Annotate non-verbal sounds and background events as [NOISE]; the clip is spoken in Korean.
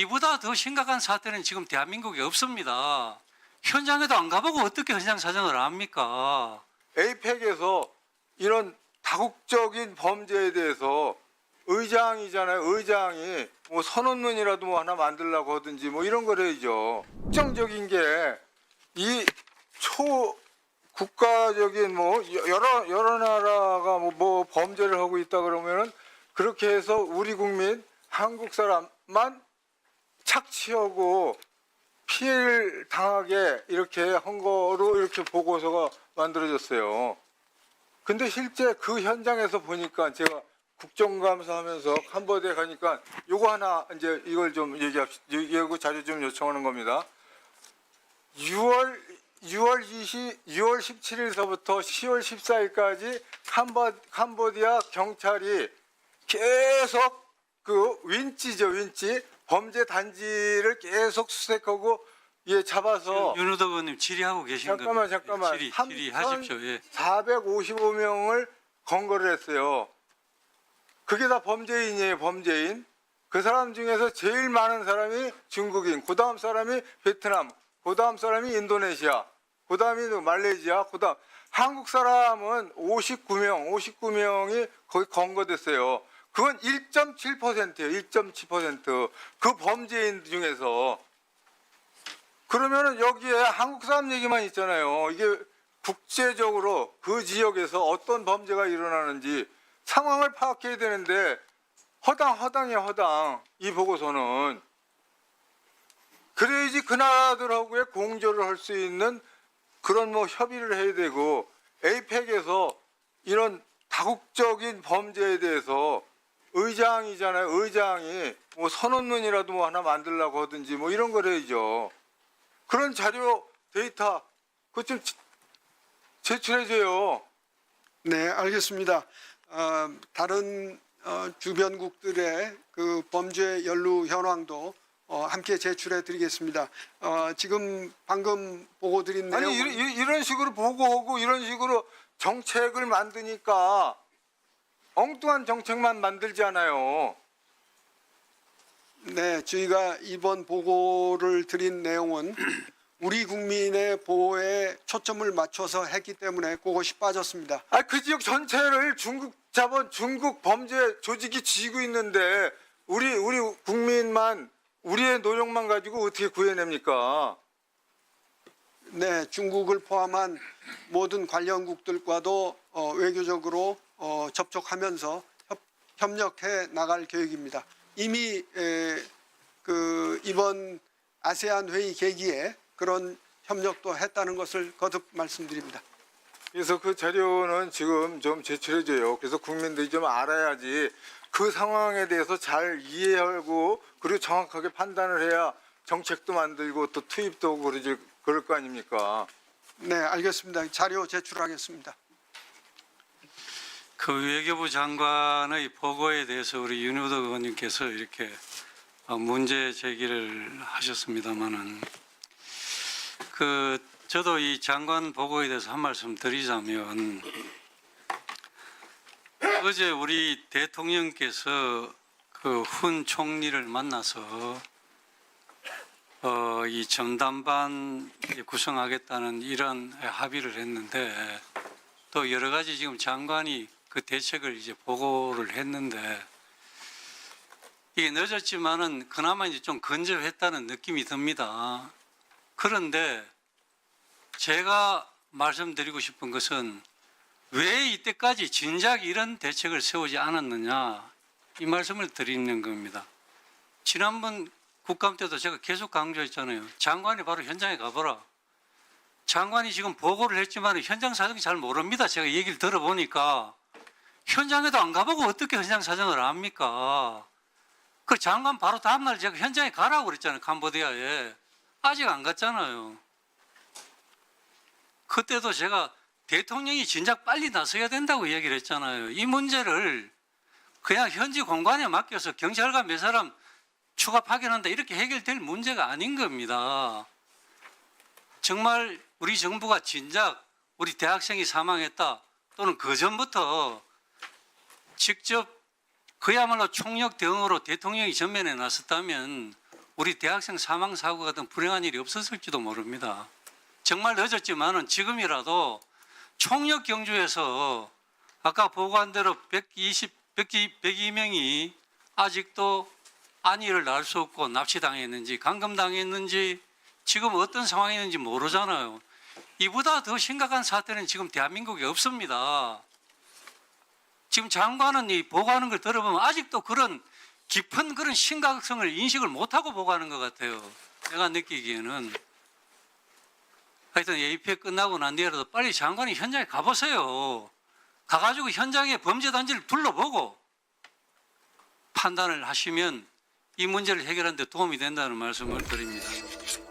이보다 더 심각한 사태는 지금 대한민국에 없습니다. 현장에도 안 가보고 어떻게 현장 사정을 합니까? 에이펙에서 이런 다국적인 범죄에 대해서 의장이잖아요. 의장이 뭐 선언문이라도 뭐 하나 만들려고 하든지 뭐 이런 걸 해야죠. 특정적인 게 이 초 국가적인 뭐 여러 여러 나라가 뭐, 뭐 범죄를 하고 있다 그러면은 그렇게 해서 우리 국민 한국 사람만 착취하고 피해를 당하게 이렇게 한 거로 이렇게 보고서가 만들어졌어요. 근데 실제 그 현장에서 보니까 제가 국정감사하면서 캄보디아 가니까 요거 하나 이제 이걸 좀 얘기합시다. 이거 자료 좀 요청하는 겁니다. 6월 6월 20 6월 17일서부터 10월 14일까지 캄보, 캄보디아 경찰이 계속 그 윈치죠 윈치 범죄 단지를 계속 수색하고 예 잡아서 윤호덕 의원님 질의하고 계신 겁니다. 잠깐만, 잠깐만. 질의, 삼- 질의하십시오. 예. 455명을 검거를 했어요. 그게 다 범죄인이에요, 범죄인. 그 사람 중에서 제일 많은 사람이 중국인, 그 다음 사람이 베트남, 그 다음 사람이 인도네시아, 그 다음이 말레이시아, 그 다음 한국 사람은 59명, 59명이 거기 검거됐어요. 그건 1.7%예요, 1.7%. 그 범죄인 중에서. 그러면은 여기에 한국 사람 얘기만 있잖아요. 이게 국제적으로 그 지역에서 어떤 범죄가 일어나는지 상황을 파악해야 되는데 허당 허당이야 허당 이 보고서는 그래야지 그 나라들하고의 공조를 할 수 있는 그런 뭐 협의를 해야 되고 에이펙에서 이런 다국적인 범죄에 대해서 의장이잖아요 의장이 뭐 선언문이라도 뭐 하나 만들려고 하든지 뭐 이런 걸 해야죠 그런 자료 데이터 그거 좀 제출해줘요 네, 알겠습니다. 어, 다른 어, 주변국들의 그 범죄 연루 현황도 어, 함께 제출해 드리겠습니다. 어, 지금 방금 보고 드린 내용 아니 이- 이- 이런 식으로 보고하고 이런 식으로 정책을 만드니까 엉뚱한 정책만 만들지 않아요. 네, 저희가 이번 보고를 드린 내용은 [CLEARS THROAT] 우리 국민의 보호에 초점을 맞춰서 했기 때문에 그것이 빠졌습니다. 아 그 지역 전체를 중국 자본 중국 범죄 조직이 쥐고 있는데 우리 우리 국민만 우리의 노력만 가지고 어떻게 구해냅니까? 네, 중국을 포함한 모든 관련국들과도 어, 외교적으로 어, 접촉하면서 협, 협력해 나갈 계획입니다. 이미 에, 그 이번 아세안 회의 계기에 그런 협력도 했다는 것을 거듭 말씀드립니다. 그래서 그 자료는 지금 좀 제출해줘요. 그래서 국민들이 좀 알아야지 그 상황에 대해서 잘 이해하고 그리고 정확하게 판단을 해야 정책도 만들고 또 투입도 그러지 그럴 거 아닙니까? 네, 알겠습니다. 자료 제출하겠습니다. 그 외교부 장관의 보고에 대해서 우리 윤호덕 의원님께서 이렇게 어, 문제 제기를 하셨습니다만은 그 저도 이 장관 보고에 대해서 한 말씀 드리자면 어제 우리 대통령께서 그 훈 총리를 만나서 어, 이 전담반 구성하겠다는 이런 합의를 했는데 또 여러 가지 지금 장관이 그 대책을 이제 보고를 했는데 이게 늦었지만은 그나마 이제 좀 건조했다는 느낌이 듭니다. 그런데 제가 말씀드리고 싶은 것은 왜 이때까지 진작 이런 대책을 세우지 않았느냐 이 말씀을 드리는 겁니다. 지난번 국감 때도 제가 계속 강조했잖아요. 장관이 바로 현장에 가보라. 장관이 지금 보고를 했지만 현장 사정이 잘 모릅니다. 제가 얘기를 들어보니까 현장에도 안 가보고 어떻게 현장 사정을 압니까? 그 장관 바로 다음날 제가 현장에 가라고 그랬잖아요. 캄보디아에. 아직 안 갔잖아요. 그때도 제가 대통령이 진작 빨리 나서야 된다고 얘기를 했잖아요. 이 문제를 그냥 현지 공간에 맡겨서 경찰관 몇 사람 추가 파견한다 이렇게 해결될 문제가 아닌 겁니다. 정말 우리 정부가 진작 우리 대학생이 사망했다 또는 그 전부터 직접 그야말로 총력 대응으로 대통령이 전면에 나섰다면 우리 대학생 사망 사고 같은 불행한 일이 없었을지도 모릅니다. 정말 늦었지만은 지금이라도 총력 경주에서 아까 보고한 대로 120, 102명이 아직도 안위를 날수 없고 납치당했는지 감금당했는지 지금 어떤 상황이 있는지 모르잖아요. 이보다 더 심각한 사태는 지금 대한민국에 없습니다. 지금 장관은 이 보고하는 걸 들어보면 아직도 그런 깊은 그런 심각성을 인식을 못하고 보고하는 것 같아요. 내가 느끼기에는. 하여튼 AP에 끝나고 난 뒤에라도 빨리 장관이 현장에 가보세요. 가가지고 현장의 범죄 단지를 둘러보고 판단을 하시면 이 문제를 해결하는 데 도움이 된다는 말씀을 드립니다.